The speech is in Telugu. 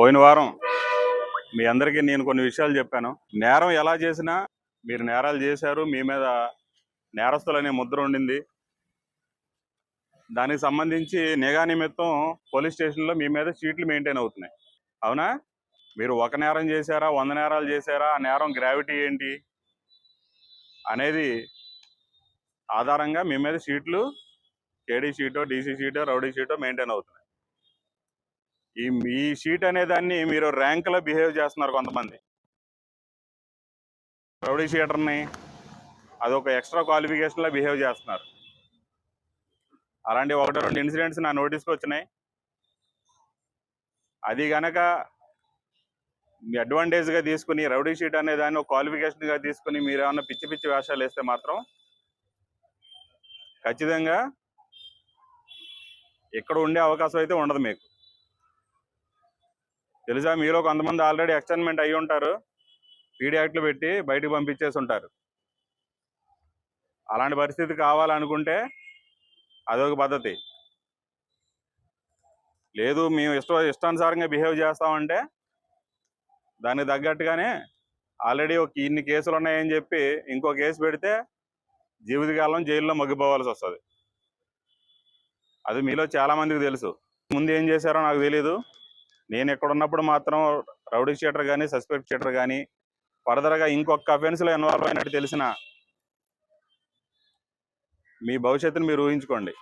పోయిన వారం మీ అందరికీ నేను కొన్ని విషయాలు చెప్పాను. నేరం ఎలా చేసినా మీరు నేరాలు చేశారు మీ మీద నేరస్తులనే ముద్ర ఉండింది. దానికి సంబంధించి నిఘా నిమిత్తం పోలీస్ స్టేషన్లో మీ మీద షీట్లు మెయింటైన్ అవుతున్నాయి. అవునా? మీరు ఒక నేరం చేశారా వంద నేరాలు చేశారా ఆ నేరం గ్రావిటీ ఏంటి అనేది ఆధారంగా మీ మీద షీట్లు కేడీ షీటో డీసీ షీటో రౌడీ షీటో మెయింటైన్ అవుతున్నాయి. ఈ ఈ షీట్ అనే దాన్ని మీరు ర్యాంకులో బిహేవ్ చేస్తున్నారు కొంతమంది. రౌడీ షీటర్ని అదొక ఎక్స్ట్రా క్వాలిఫికేషన్లో బిహేవ్ చేస్తున్నారు. అలాంటి ఒకటి రెండు ఇన్సిడెంట్స్ నా నోటీస్కి వచ్చినాయి. అది గనక మీ అడ్వాంటేజ్గా తీసుకుని రౌడీ షీట్ అనే దాన్ని ఒక క్వాలిఫికేషన్గా తీసుకుని మీరు ఏమన్నా పిచ్చి పిచ్చి వేషాలు వేస్తే మాత్రం ఖచ్చితంగా ఇక్కడ ఉండే అవకాశం అయితే ఉండదు మీకు. తెలుసా? మీలో కొంతమంది ఆల్రెడీ ఎక్స్టర్న్మెంట్ అయి ఉంటారు. పీడీ యాక్ట్లు పెట్టి బయటకు పంపించేసి ఉంటారు. అలాంటి పరిస్థితి కావాలనుకుంటే అదొక పద్ధతి. లేదు మేము ఇష్ట ఇష్టానుసారంగా బిహేవ్ చేస్తామంటే దానికి తగ్గట్టుగానే ఆల్రెడీ ఒక ఇన్ని కేసులు ఉన్నాయని చెప్పి ఇంకో కేసు పెడితే జీవితకాలం జైల్లో మగ్గిపోవాల్సి వస్తుంది. అది మీలో చాలామందికి తెలుసు. ముందు ఏం చేశారో నాకు తెలియదు నేను ఇక్కడ ఉన్నప్పుడు మాత్రం రౌడీ షీటర్ కానీ సస్పెక్ట్ షీటర్ కానీ ఫర్దర్గా ఇంకొక అఫెన్స్లో ఇన్వాల్వ్ అయినట్టు తెలిసిన మీ భవిష్యత్తును మీరు ఊహించుకోండి.